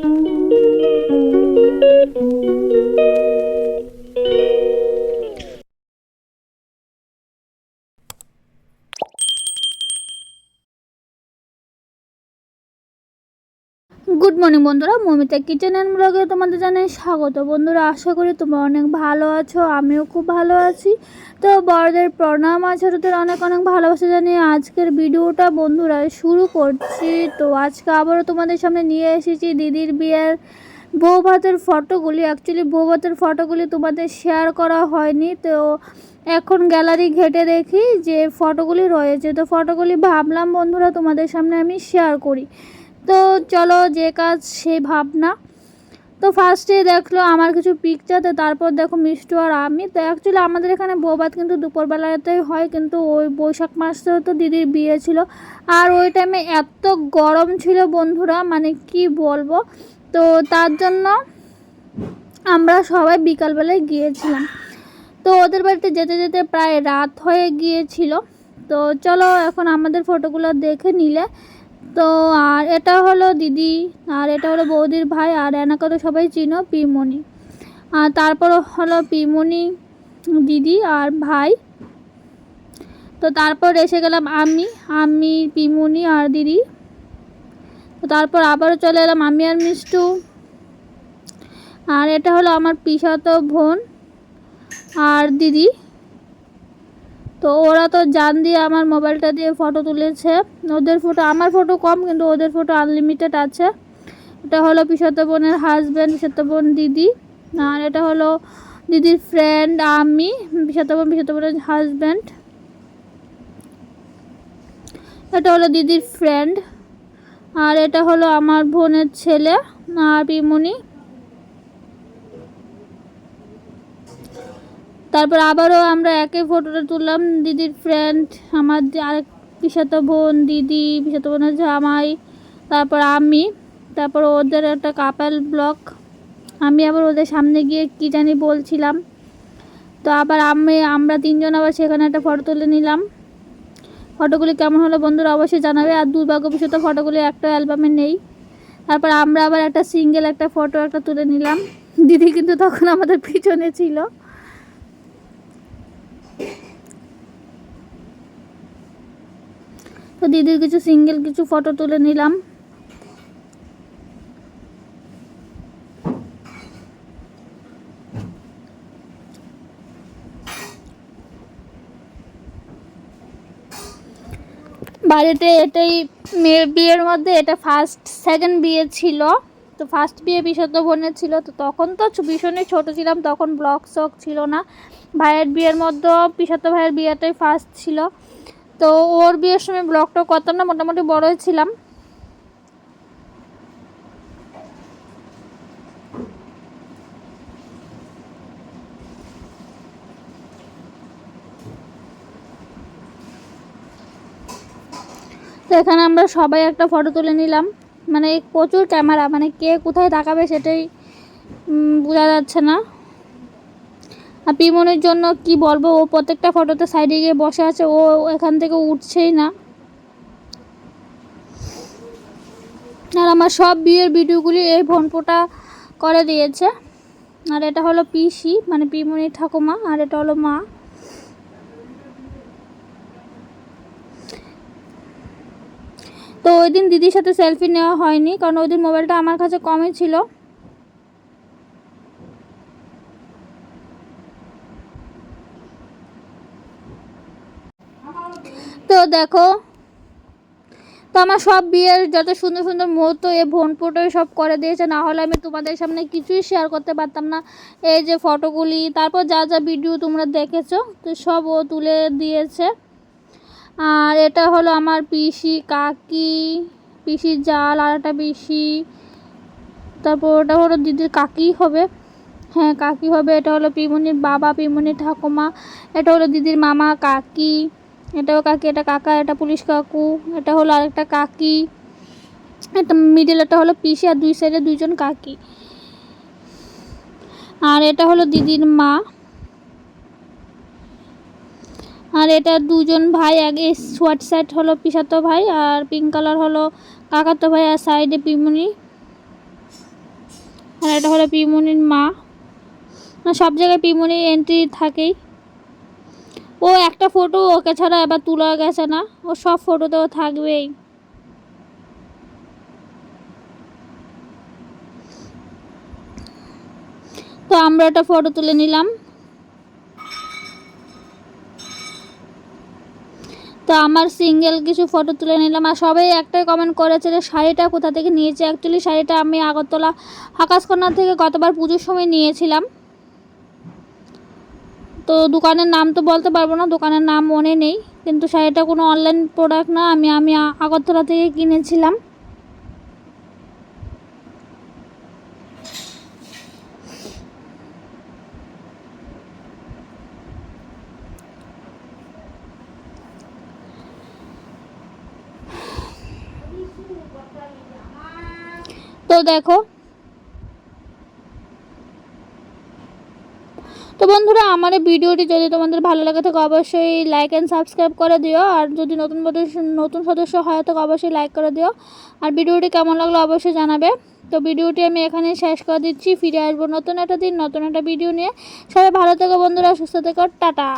Thank you. Good morning বন্ধুরা। Momita kitchen and ব্লগে তোমাদের জানাই স্বাগত। বন্ধুরা, আশা করি তোমরা অনেক ভালো আছো, আমিও খুব ভালো আছি। তো বড়দের প্রণাম আছে ছোটোদের অনেক অনেক ভালোবাসা জানিয়ে আজকের ভিডিওটা বন্ধুরা শুরু করছি। তো আজকে আবারও তোমাদের সামনে নিয়ে এসেছি দিদির বিয়ের বউ ভাতের ফটোগুলি। অ্যাকচুয়ালি বউ ভাতের ফটোগুলি তোমাদের শেয়ার করা হয়নি। তো এখন গ্যালারি ঘেটে দেখি যে ফটোগুলি রয়েছে। তো ফটোগুলি ভাবলাম বন্ধুরা তোমাদের সামনে আমি শেয়ার করি। তো চলো যে কাজ সে ভাবনা। তো ফার্স্টে দেখল আমার কিছু পিকচার তো তারপর দেখো মিষ্টু আর আমি। তো অ্যাকচুয়ালি আমাদের এখানে বৌবাদ কিন্তু দুপুরবেলাতেই হয়, কিন্তু ওই বৈশাখ মাসেও তো দিদির বিয়ে ছিল। আর ওই টাইমে এত গরম ছিল বন্ধুরা মানে কি বলব? তো তার জন্য আমরা সবাই বিকালবেলায় গিয়েছিলাম। তো ওদের বাড়িতে যেতে যেতে প্রায় রাত হয়ে গিয়েছিল। তো চলো এখন আমাদের ফটোগুলো দেখে নিলে। তো আর এটা হলো দিদি, আর এটা হলো বৌদির ভাই, আর এনাকে তো সবাই চিনো, পিমনি। আর তারপর হলো পিমনি, দিদি আর ভাই। তো তারপর এসে গেলাম আমি আমি, পিমনি আর দিদি। তো তারপর আবারও চলে এলাম আমি আর মিষ্টু। আর এটা হলো আমার পিসাত বোন আর দিদি। তো ওরা তো জান দিয়ে আমার মোবাইলটা দিয়ে ফটো তুলেছে। ওদের ফটো আমার ফটো কম, কিন্তু ওদের ফটো আনলিমিটেড আছে। এটা হলো পিসত বোনের হাজব্যান্ড পিসত বোন দিদি। আর এটা হলো দিদির ফ্রেন্ড আমি পিসত বোন পিসত বোনের হাজব্যান্ড এটা হলো দিদির ফ্রেন্ড আর এটা হলো আমার বোনের ছেলে, আর পিমনি তারপর আবারও আমরা একে ফটোটা তুললাম। দিদির ফ্রেন্ড আমার আরেক পিসাতো বোন, দিদি পিসাতো বোনের জামাই, তারপর আমি, তারপর ওদের একটা কাপেল ব্লক আমি আবার ওদের সামনে গিয়ে কী জানি বলছিলাম। তো আবার আমি, আমরা তিনজন আবার সেখানে একটা ফটো তুলে নিলাম। ফটোগুলি কেমন হলো বন্ধুরা অবশ্যই জানাবে। আর দুর্ভাগ্যবশত ফটোগুলি একটা অ্যালবামে নেই। তারপর আমরা আবার একটা সিঙ্গেল একটা ফটো একটা তুলে নিলাম। দিদি কিন্তু তখন আমাদের পিছনে ছিল। তো দিদির কিছু সিঙ্গেল কিছু ফটো তুলে নিলাম। বাড়িতে এটাই মেয়ের বিয়ের মধ্যে এটা ফার্স্ট সেকেন্ড বিয়ে ছিল। তো ফার্স্ট বিয়ে বিশত বোনের ছিল, তো তখন তো ভীষণই ছোটো ছিলাম, তখন ব্লক শক ছিল না। ভাইয়ের বিয়ের মধ্যেও পিসাতো ভাইয়ের বিয়েটাই ফার্স্ট ছিল। তো ওর বিয়ের সময় ব্লগটা করতাম না, মোটামুটি বড়ই ছিলাম। তো এখানে আমরা সবাই একটা ফটো তুলে নিলাম। মানে প্রচুর ক্যামেরা মানে কে কোথায় তাকাবে সেটাই বোঝা যাচ্ছে না। আর পিমনের জন্য কি বলব, ও প্রত্যেকটা ফটোতে সাইডে গিয়ে বসে আছে, ও এখান থেকে উঠছেই না। আর আমার সব বিয়ের ভিডিওগুলি এই ফোনপোটা করে দিয়েছে। আর এটা হলো পিসি মানে পিমনির ঠাকুমা, আর এটা হলো মা। তো ওই দিন দিদির সাথে সেলফি নেওয়া হয়নি, কারণ ওই দিন মোবাইলটা আমার কাছে কমই ছিল। তো দেখো, তো আমার সব বিয়ের যত সুন্দর সুন্দর মুহূর্ত, এ ফোটোই সব করে দিয়েছে, না হলে আমি তোমাদের সামনে কিছুই শেয়ার করতে পারতাম না। এই যে ফটোগুলি তারপর যা যা ভিডিও তোমরা দেখেছ, তো সব ও তুলে দিয়েছে। আর এটা হলো আমার পিসি কাকি, পিসির জাল আর একটা পিসি। তারপর ওটা হলো দিদির কাকি হবে। হ্যাঁ কাকি হবে। এটা হলো পিমনির বাবা, পিমনির ঠাকুমা। এটা হলো দিদির মামা কাকি। এটাও কাকি, এটা কাকা, এটা পুলিশ কাকু। এটা হলো আরেকটা কাকি। এটা মিডিল এটা হলো পিসি আর দুই সাইডে দুইজন কাকি। আর এটা হলো দিদির মা। আর এটা দুজন ভাই আগে হোয়াইট সাইড হলো পিসাতো ভাই আর পিঙ্ক কালার হলো কাকাতো ভাই আর সাইডে পিমনি। আর এটা হলো পিমনির মা। সব জায়গায় পিমনির এন্ট্রি থাকেই। ও একটা ফটো ওকে ছাড়া এবার তোলা গেছে না। ও সব ফটোতেও থাকবেই। তো আমরা একটা ফটো তুলে নিলাম। তো আমার সিঙ্গেল কিছু ফটো তুলে নিলাম আর সবাই একটাই কমেন্ট করেছে যে শাড়িটা কোথা থেকে নিয়েছে? অ্যাকচুয়ালি শাড়িটা আমি আগরতলা আকাশকন্যা থেকে গতবার পুজোর সময় নিয়েছিলাম। তো দোকানের নাম তো বলতে পারব না, দোকানের নাম মনে নেই। কিন্তু শাড়িটা কোনো অনলাইন প্রোডাক্ট না, আমি আমি আগরতলা থেকে কিনেছিলাম। তো দেখো। তো বন্ধুরা, আমার এই ভিডিওটি যদি তোমাদের ভালো লাগে থাকে অবশ্যই লাইক অ্যান্ড সাবস্ক্রাইব করে দিও। আর যদি নতুন নতুন সদস্য হয় তো অবশ্যই লাইক করে দিও। আর ভিডিওটি কেমন লাগল অবশ্যই জানাবে। তো ভিডিওটি আমি এখানেই শেষ করে দিচ্ছি। ফিরে আসব নতুন একটা দিন, নতুন একটা ভিডিও নিয়ে। সবাই ভালো থেকো বন্ধুরা, সুস্থ থেকো। টাটা।